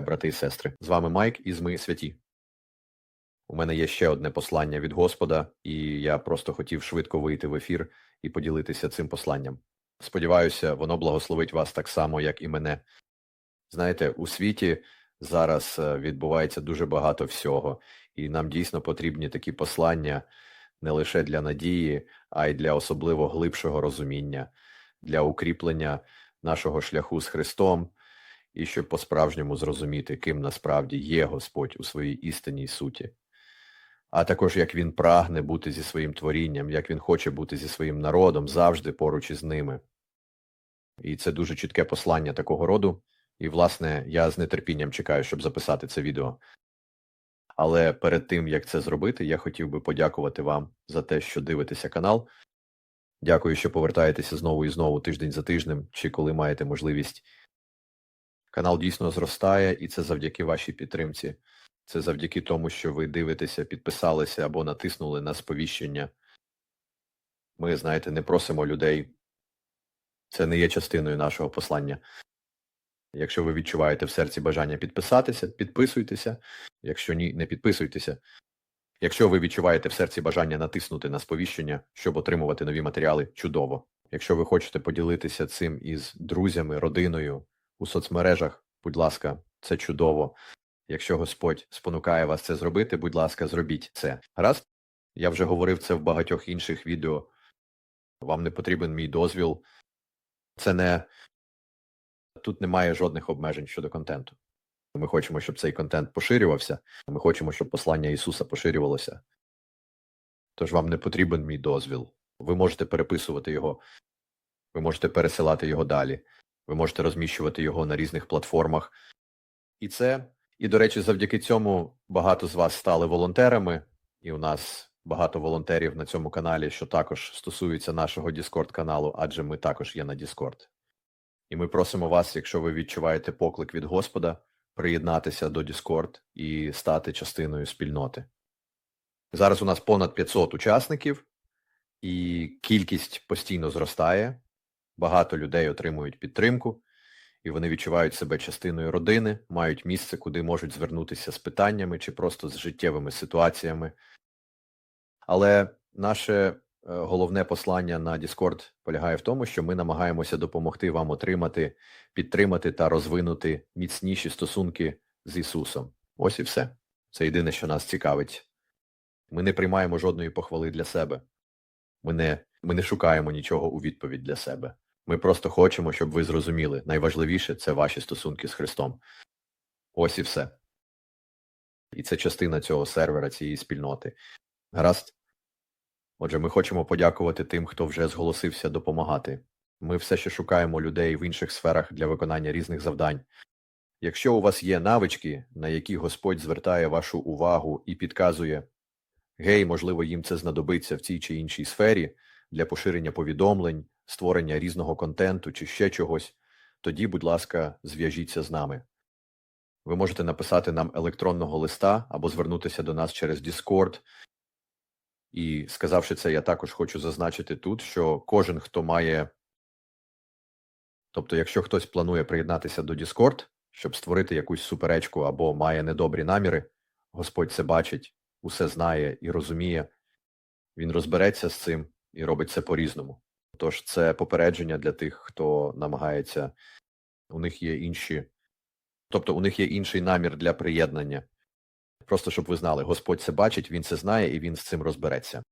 Вітаю, брати і сестри. З вами Майк із Ми Святі. У мене є ще одне послання від Господа, і я просто хотів швидко вийти в ефір і поділитися цим посланням. Сподіваюся, воно благословить вас так само, як і мене. Знаєте, у світі зараз е, відбувається дуже багато всього, і нам дійсно потрібні такі послання не лише для надії, а й для особливо глибшого розуміння, для укріплення нашого шляху з Христом, і щоб по-справжньому зрозуміти, ким насправді є Господь у своїй істинній суті. А також як він прагне бути зі своїм творінням, як він хоче бути зі своїм народом завжди поруч із ними. І це дуже чітке послання такого роду. І, власне, я з нетерпінням чекаю, щоб записати це відео. Але перед тим, як це зробити, я хотів би подякувати вам за те, що дивитеся канал. Дякую, що повертаєтеся знову і знову тиждень за тижнем, чи коли маєте можливість. Канал дійсно зростає, і це завдяки вашій підтримці. Це завдяки тому, що ви дивитеся, підписалися або натиснули на сповіщення. Ми, знаєте, не просимо людей. Це не є частиною нашого послання. Якщо ви відчуваєте в серці бажання підписатися, підписуйтеся. Якщо ні, не підписуйтеся. Якщо ви відчуваєте в серці бажання натиснути на сповіщення, щоб отримувати нові матеріали, чудово. Якщо ви хочете поділитися цим із друзями, родиною у соцмережах, будь ласка, це чудово. Якщо Господь спонукає вас це зробити, будь ласка, зробіть це. Раз, я вже говорив це в багатьох інших відео. Вам не потрібен мій дозвіл. Це не тут немає жодних обмежень щодо контенту. Ми хочемо, щоб цей контент поширювався. Ми хочемо, щоб послання Ісуса поширювалося. Тож вам не потрібен мій дозвіл. Ви можете переписувати його, ви можете пересилати його далі, ви можете розміщувати його на різних платформах. І це, і, до речі, завдяки цьому багато з вас стали волонтерами, і у нас багато волонтерів на цьому каналі, що також стосується нашого Discord каналу, адже ми також є на Discord. І ми просимо вас, якщо ви відчуваєте поклик від Господа, приєднатися до Discord і стати частиною спільноти. Зараз у нас понад 500 учасників, і кількість постійно зростає, багато людей отримують підтримку, і вони відчувають себе частиною родини, мають місце, куди можуть звернутися з питаннями чи просто з життєвими ситуаціями. Але наше е, головне послання на Discord полягає в тому, що ми намагаємося допомогти вам отримати, підтримати та розвинути міцніші стосунки з Ісусом. Ось і все. Це єдине, що нас цікавить. Ми не приймаємо жодної похвали для себе. Ми не, ми не шукаємо нічого у відповідь для себе. Ми просто хочемо, щоб ви зрозуміли. Найважливіше це ваші стосунки з Христом. Ось і все. І це частина цього сервера, цієї спільноти. Гаразд? Отже, ми хочемо подякувати тим, хто вже зголосився допомагати. Ми все ще шукаємо людей в інших сферах для виконання різних завдань. Якщо у вас є навички, на які Господь звертає вашу увагу і підказує, гей, можливо, їм це знадобиться в цій чи іншій сфері для поширення повідомлень, створення різного контенту чи ще чогось, тоді, будь ласка, зв'яжіться з нами. Ви можете написати нам електронного листа або звернутися до нас через Discord. І сказавши це, я також хочу зазначити тут, що кожен, хто має, тобто, якщо хтось планує приєднатися до Discord, щоб створити якусь суперечку або має недобрі наміри, Господь це бачить, усе знає і розуміє, він розбереться з цим і робить це по-різному. Тож це попередження для тих, хто намагається, у них є інші, тобто у них є інший намір для приєднання. Просто щоб ви знали, Господь це бачить, Він це знає і він з цим розбереться.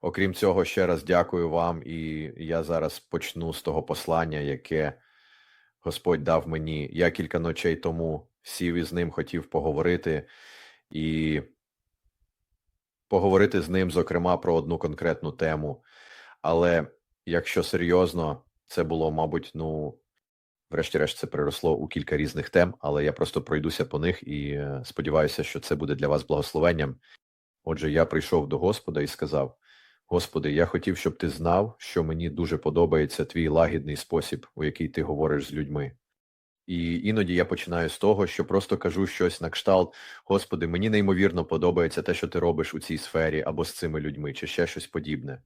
Окрім цього, ще раз дякую вам, і я зараз почну з того послання, яке Господь дав мені. Я кілька ночей тому сів із ним, хотів поговорити і поговорити з ним, зокрема, про одну конкретну тему. Але якщо серйозно, це було, мабуть, ну, врешті-решт, це переросло у кілька різних тем, але я просто пройдуся по них і е, сподіваюся, що це буде для вас благословенням. Отже, я прийшов до Господа і сказав: Господи, я хотів, щоб ти знав, що мені дуже подобається твій лагідний спосіб, у який ти говориш з людьми. І іноді я починаю з того, що просто кажу щось на кшталт, Господи, мені неймовірно подобається те, що ти робиш у цій сфері або з цими людьми, чи ще щось подібне.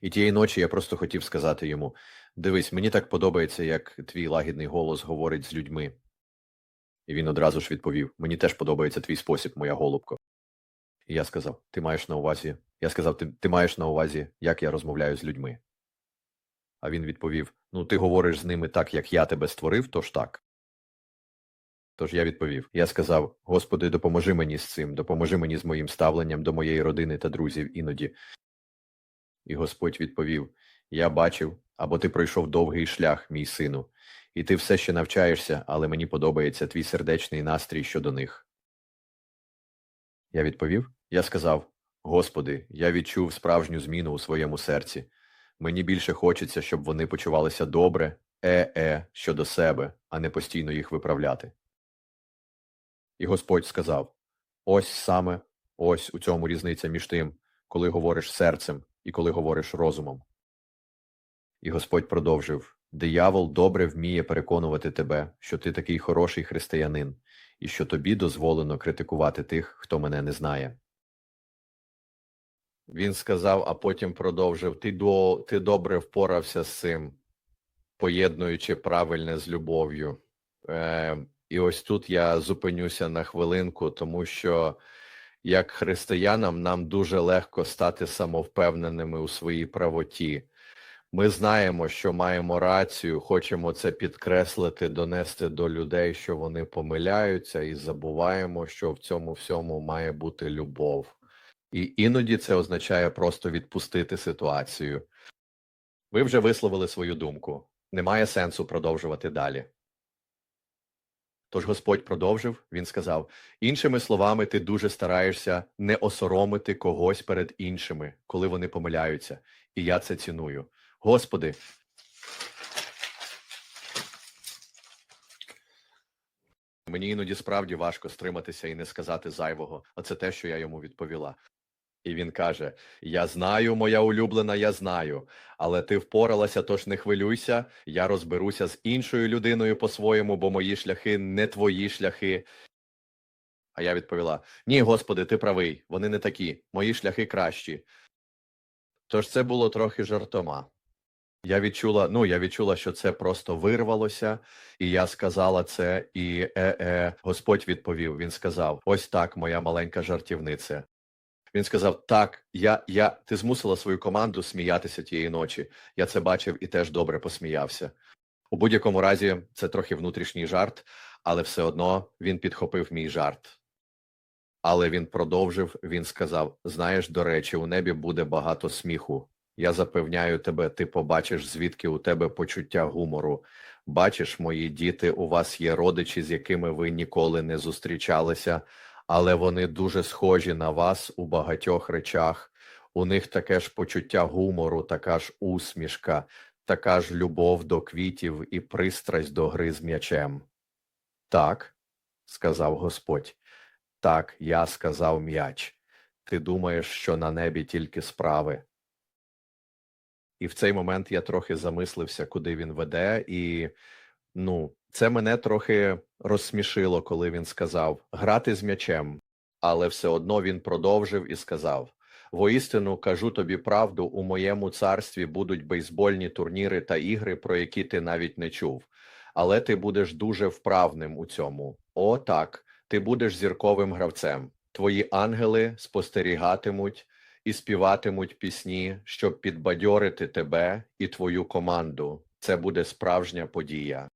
І тієї ночі я просто хотів сказати йому дивись, мені так подобається, як твій лагідний голос говорить з людьми. І він одразу ж відповів: Мені теж подобається твій спосіб, моя голубко. І я сказав: Ти маєш на увазі. Я сказав, ти, ти маєш на увазі, як я розмовляю з людьми. А він відповів: Ну, ти говориш з ними так, як я тебе створив, тож так. Тож я відповів: Я сказав: Господи, допоможи мені з цим, допоможи мені з моїм ставленням до моєї родини та друзів іноді. І Господь відповів: Я бачив, або ти пройшов довгий шлях, мій сину, і ти все ще навчаєшся, але мені подобається твій сердечний настрій щодо них. Я відповів: Я сказав: Господи, я відчув справжню зміну у своєму серці. Мені більше хочеться, щоб вони почувалися добре, е-е, щодо себе, а не постійно їх виправляти. І Господь сказав: Ось саме, ось у цьому різниця між тим, коли говориш серцем і коли говориш розумом. І Господь продовжив: Диявол добре вміє переконувати тебе, що ти такий хороший християнин, і що тобі дозволено критикувати тих, хто мене не знає. Він сказав, а потім продовжив: Ти, до, ти добре впорався з цим, поєднуючи правильне з любов'ю. Е, і ось тут я зупинюся на хвилинку, тому що як християнам нам дуже легко стати самовпевненими у своїй правоті. Ми знаємо, що маємо рацію, хочемо це підкреслити, донести до людей, що вони помиляються, і забуваємо, що в цьому всьому має бути любов. І іноді це означає просто відпустити ситуацію. Ви вже висловили свою думку. Немає сенсу продовжувати далі. Тож Господь продовжив, він сказав: іншими словами, ти дуже стараєшся не осоромити когось перед іншими, коли вони помиляються, і я це ціную. Господи. Мені іноді справді важко стриматися і не сказати зайвого, а це те, що я йому відповіла. І він каже: Я знаю, моя улюблена, я знаю, але ти впоралася, тож не хвилюйся, я розберуся з іншою людиною по-своєму, бо мої шляхи не твої шляхи. А я відповіла: Ні, господи, ти правий, вони не такі, мої шляхи кращі. Тож це було трохи жартома. Я відчула, ну я відчула, що це просто вирвалося, і я сказала це, і е-е, Господь відповів. Він сказав: Ось так, моя маленька жартівниця. Він сказав: Так, я, я, ти змусила свою команду сміятися тієї ночі. Я це бачив і теж добре посміявся. У будь-якому разі, це трохи внутрішній жарт, але все одно він підхопив мій жарт. Але він продовжив, він сказав: Знаєш, до речі, у небі буде багато сміху. Я запевняю тебе, ти побачиш, звідки у тебе почуття гумору. Бачиш, мої діти, у вас є родичі, з якими ви ніколи не зустрічалися, але вони дуже схожі на вас у багатьох речах. У них таке ж почуття гумору, така ж усмішка, така ж любов до квітів і пристрасть до гри з м'ячем. Так, сказав Господь. Так, я сказав м'яч. Ти думаєш, що на небі тільки справи. І в цей момент я трохи замислився, куди він веде, і ну, це мене трохи розсмішило, коли він сказав грати з м'ячем, але все одно він продовжив і сказав: Воістину кажу тобі правду, у моєму царстві будуть бейсбольні турніри та ігри, про які ти навіть не чув. Але ти будеш дуже вправним у цьому. О, так, ти будеш зірковим гравцем. Твої ангели спостерігатимуть і співатимуть пісні, щоб підбадьорити тебе і твою команду. Це буде справжня подія.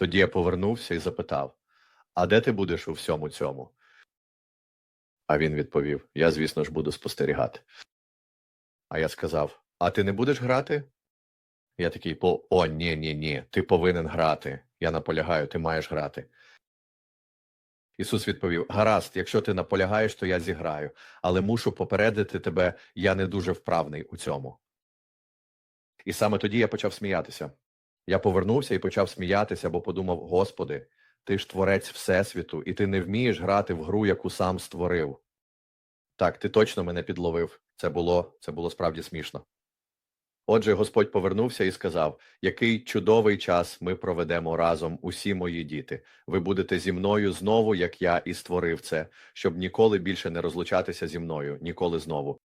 Тоді я повернувся і запитав: А де ти будеш у всьому цьому? А він відповів: Я, звісно ж, буду спостерігати. А я сказав: А ти не будеш грати? Я такий по о, ні, ні, ні, ти повинен грати. Я наполягаю, ти маєш грати. Ісус відповів: Гаразд, якщо ти наполягаєш, то я зіграю, але мушу попередити тебе, я не дуже вправний у цьому. І саме тоді я почав сміятися. Я повернувся і почав сміятися, бо подумав: Господи, ти ж творець Всесвіту, і ти не вмієш грати в гру, яку сам створив. Так, ти точно мене підловив. Це було, це було справді смішно. Отже, Господь повернувся і сказав: Який чудовий час ми проведемо разом, усі мої діти. Ви будете зі мною знову, як я і створив це, щоб ніколи більше не розлучатися зі мною, ніколи знову.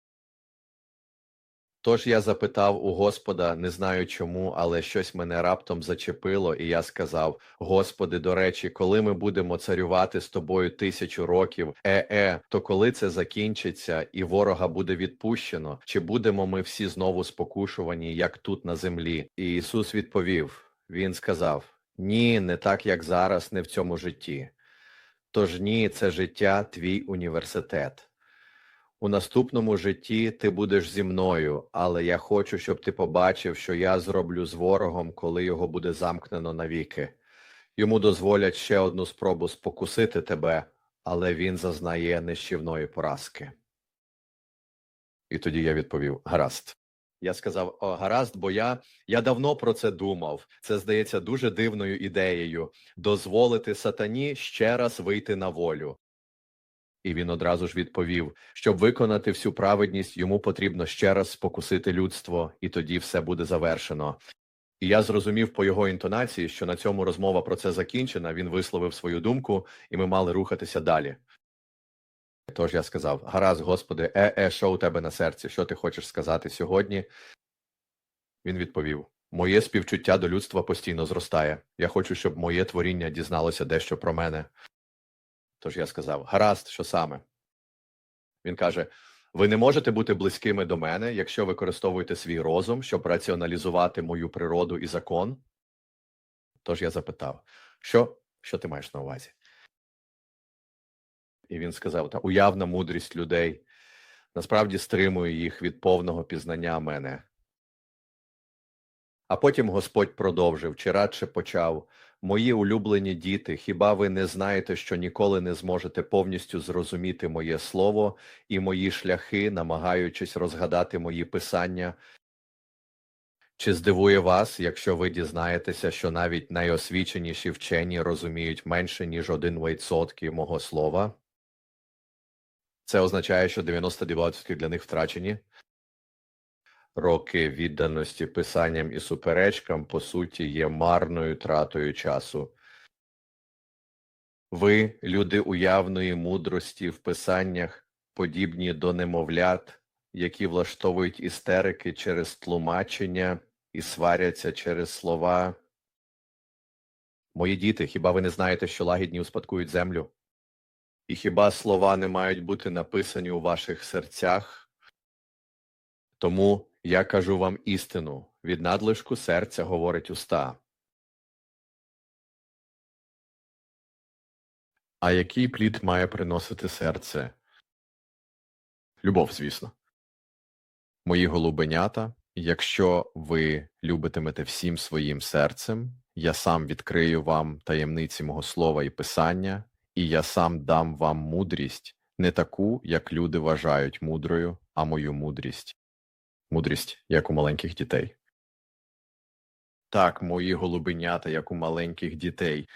Тож я запитав у Господа, не знаю чому, але щось мене раптом зачепило, і я сказав: Господи, до речі, коли ми будемо царювати з тобою тисячу років, е-е, то коли це закінчиться і ворога буде відпущено, чи будемо ми всі знову спокушувані, як тут на землі? І Ісус відповів: Він сказав: Ні, не так, як зараз, не в цьому житті. Тож ні, це життя твій університет. У наступному житті ти будеш зі мною, але я хочу, щоб ти побачив, що я зроблю з ворогом, коли його буде замкнено навіки. Йому дозволять ще одну спробу спокусити тебе, але він зазнає нищівної поразки. І тоді я відповів: гаразд. Я сказав: О, гаразд, бо я, я давно про це думав. Це здається дуже дивною ідеєю дозволити сатані ще раз вийти на волю. І він одразу ж відповів: щоб виконати всю праведність, йому потрібно ще раз спокусити людство, і тоді все буде завершено. І я зрозумів по його інтонації, що на цьому розмова про це закінчена. Він висловив свою думку, і ми мали рухатися далі. Тож я сказав: гаразд, Господи, е, е, що у тебе на серці? Що ти хочеш сказати сьогодні? Він відповів: Моє співчуття до людства постійно зростає. Я хочу, щоб моє творіння дізналося дещо про мене. Тож я сказав: гаразд, що саме? Він каже: Ви не можете бути близькими до мене, якщо використовуєте свій розум, щоб раціоналізувати мою природу і закон. Тож я запитав, що, що ти маєш на увазі? І він сказав: та уявна мудрість людей насправді стримує їх від повного пізнання мене. А потім Господь продовжив, чи радше почав Мої улюблені діти, хіба ви не знаєте, що ніколи не зможете повністю зрозуміти моє слово і мої шляхи, намагаючись розгадати мої писання? Чи здивує вас, якщо ви дізнаєтеся, що навіть найосвіченіші вчені розуміють менше, ніж один відсотки мого слова? Це означає, що 99% для них втрачені. Роки відданості писанням і суперечкам, по суті, є марною тратою часу. Ви, люди уявної мудрості в писаннях, подібні до немовлят, які влаштовують істерики через тлумачення і сваряться через слова. Мої діти, хіба ви не знаєте, що лагідні успадкують землю? І хіба слова не мають бути написані у ваших серцях? Тому я кажу вам істину, від надлишку серця говорить уста. А який плід має приносити серце? Любов, звісно. Мої голубенята, якщо ви любитимете всім своїм серцем, я сам відкрию вам таємниці мого слова і писання, і я сам дам вам мудрість, не таку, як люди вважають мудрою, а мою мудрість мудрість, як у маленьких дітей. Так, мої голубенята, як у маленьких дітей.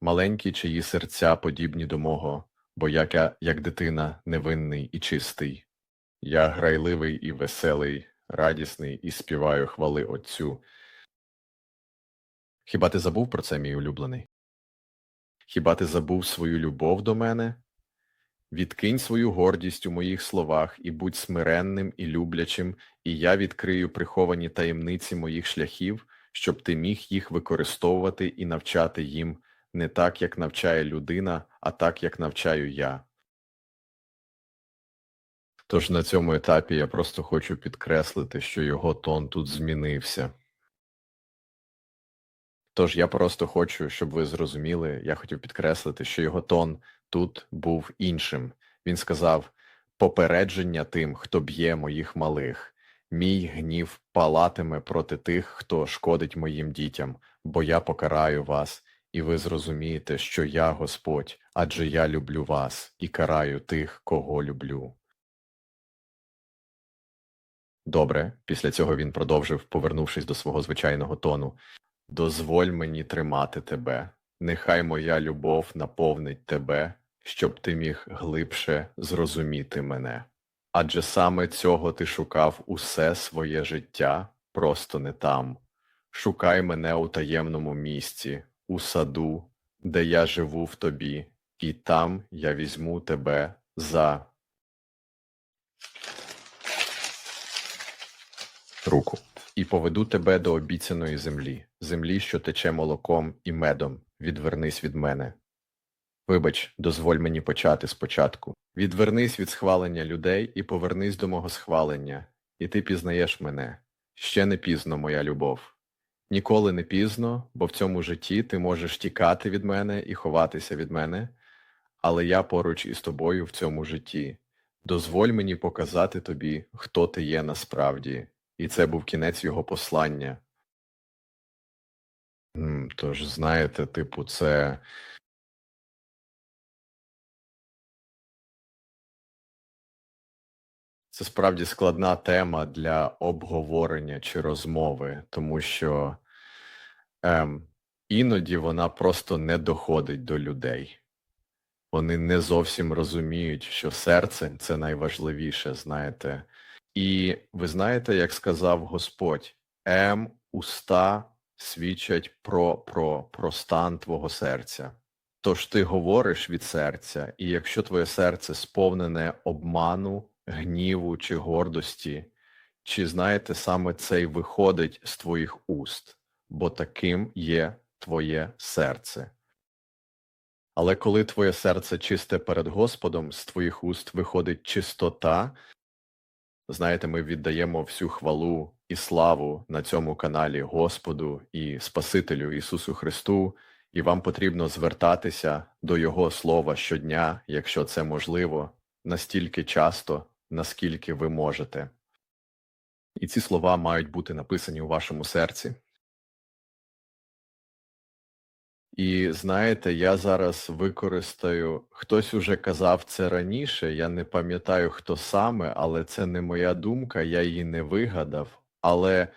Маленькі чиї серця подібні до мого, бо як я, як дитина, невинний і чистий. Я грайливий і веселий, радісний і співаю хвали Отцю. Хіба ти забув про це, мій улюблений? Хіба ти забув свою любов до мене? Відкинь свою гордість у моїх словах і будь смиренним і люблячим, і я відкрию приховані таємниці моїх шляхів, щоб ти міг їх використовувати і навчати їм не так, як навчає людина, а так, як навчаю я. Тож на цьому етапі я просто хочу підкреслити, що його тон тут змінився. Тож я просто хочу, щоб ви зрозуміли, я хотів підкреслити, що його тон тут був іншим. Він сказав попередження тим, хто б'є моїх малих. Мій гнів палатиме проти тих, хто шкодить моїм дітям, бо я покараю вас, і ви зрозумієте, що я Господь, адже я люблю вас і караю тих, кого люблю. Добре, після цього він продовжив, повернувшись до свого звичайного тону. Дозволь мені тримати тебе, нехай моя любов наповнить тебе, щоб ти міг глибше зрозуміти мене. Адже саме цього ти шукав усе своє життя, просто не там. Шукай мене у таємному місці, у саду, де я живу в тобі, і там я візьму тебе за. руку і поведу тебе до обіцяної землі, землі, що тече молоком і медом. Відвернись від мене. Вибач, дозволь мені почати спочатку. Відвернись від схвалення людей і повернись до мого схвалення, і ти пізнаєш мене. Ще не пізно, моя любов. Ніколи не пізно, бо в цьому житті ти можеш тікати від мене і ховатися від мене, але я поруч із тобою в цьому житті. Дозволь мені показати тобі, хто ти є насправді. І це був кінець його послання. Тож, знаєте, типу, це. Це справді складна тема для обговорення чи розмови, тому що ем, іноді вона просто не доходить до людей. Вони не зовсім розуміють, що серце це найважливіше, знаєте. І ви знаєте, як сказав Господь, ем, уста свідчать про, про, про стан твого серця. Тож ти говориш від серця, і якщо твоє серце сповнене обману, гніву чи гордості, чи знаєте, саме це й виходить з твоїх уст, бо таким є твоє серце. Але коли твоє серце чисте перед Господом, з твоїх уст виходить чистота, знаєте, ми віддаємо всю хвалу і славу на цьому каналі Господу і Спасителю Ісусу Христу, і вам потрібно звертатися до Його Слова щодня, якщо це можливо, настільки часто, наскільки ви можете. І ці слова мають бути написані у вашому серці. І знаєте, я зараз використаю, хтось уже казав це раніше, я не пам'ятаю, хто саме, але це не моя думка, я її не вигадав. Але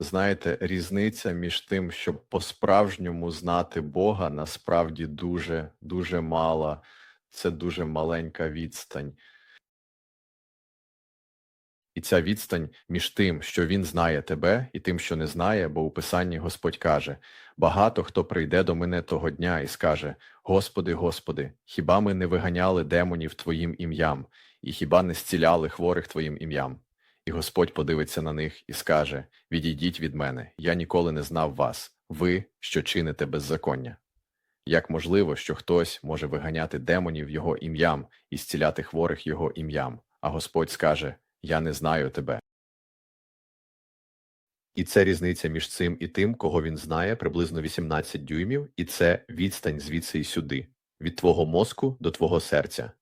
знаєте, різниця між тим, щоб по-справжньому знати Бога, насправді дуже, дуже мала. Це дуже маленька відстань. І ця відстань між тим, що він знає тебе, і тим, що не знає, бо у Писанні Господь каже: багато хто прийде до мене того дня і скаже: Господи, Господи, хіба ми не виганяли демонів Твоїм ім'ям, і хіба не зціляли хворих Твоїм ім'ям? І Господь подивиться на них і скаже: Відійдіть від мене, я ніколи не знав вас, ви, що чините беззаконня. Як можливо, що хтось може виганяти демонів його ім'ям і зціляти хворих його ім'ям, а Господь скаже: Я не знаю тебе. І це різниця між цим і тим, кого він знає, приблизно 18 дюймів, і це відстань звідси і сюди, від твого мозку до твого серця.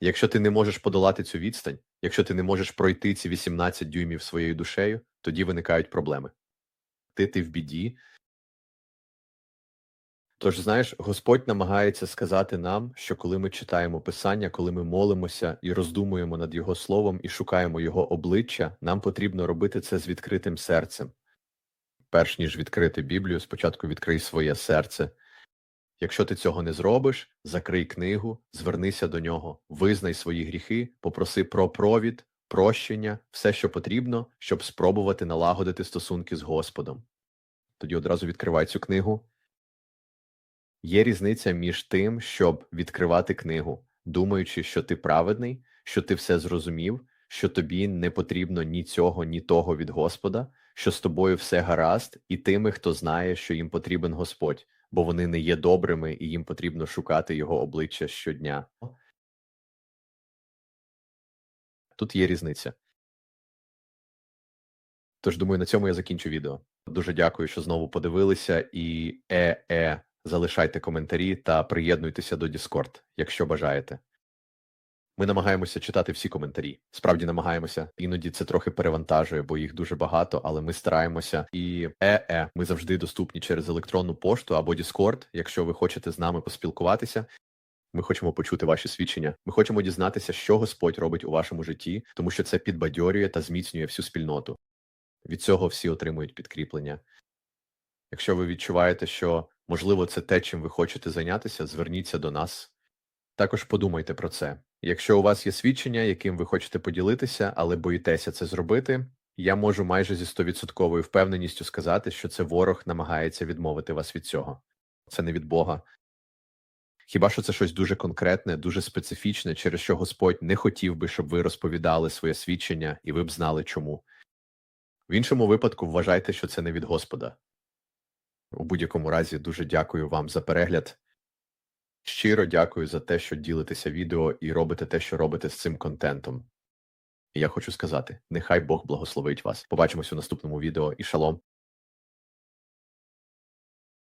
Якщо ти не можеш подолати цю відстань, якщо ти не можеш пройти ці 18 дюймів своєю душею, тоді виникають проблеми. Ти ти в біді. Тож, знаєш, Господь намагається сказати нам, що коли ми читаємо Писання, коли ми молимося і роздумуємо над Його Словом і шукаємо Його обличчя, нам потрібно робити це з відкритим серцем. Перш ніж відкрити Біблію, спочатку відкрий своє серце. Якщо ти цього не зробиш, закрий книгу, звернися до нього, визнай свої гріхи, попроси про провід, прощення, все, що потрібно, щоб спробувати налагодити стосунки з Господом. Тоді одразу відкривай цю книгу. Є різниця між тим, щоб відкривати книгу, думаючи, що ти праведний, що ти все зрозумів, що тобі не потрібно ні цього, ні того від Господа, що з тобою все гаразд, і тими, хто знає, що їм потрібен Господь, бо вони не є добрими і їм потрібно шукати його обличчя щодня. Тут є різниця. Тож, думаю, на цьому я закінчу відео. Дуже дякую, що знову подивилися, і е-е, залишайте коментарі та приєднуйтеся до Discord, якщо бажаєте. Ми намагаємося читати всі коментарі. Справді намагаємося. Іноді це трохи перевантажує, бо їх дуже багато, але ми стараємося. І е-е, ми завжди доступні через електронну пошту або Discord, якщо ви хочете з нами поспілкуватися. Ми хочемо почути ваші свідчення. Ми хочемо дізнатися, що Господь робить у вашому житті, тому що це підбадьорює та зміцнює всю спільноту. Від цього всі отримують підкріплення. Якщо ви відчуваєте, що можливо це те, чим ви хочете зайнятися, зверніться до нас. Також подумайте про це. Якщо у вас є свідчення, яким ви хочете поділитися, але боїтеся це зробити, я можу майже зі стовідсотковою впевненістю сказати, що це ворог намагається відмовити вас від цього. Це не від Бога. Хіба що це щось дуже конкретне, дуже специфічне, через що Господь не хотів би, щоб ви розповідали своє свідчення, і ви б знали чому. В іншому випадку вважайте, що це не від Господа. У будь-якому разі дуже дякую вам за перегляд. Щиро дякую за те, що ділитеся відео і робите те, що робите з цим контентом. І я хочу сказати: нехай Бог благословить вас. Побачимось у наступному відео і шалом.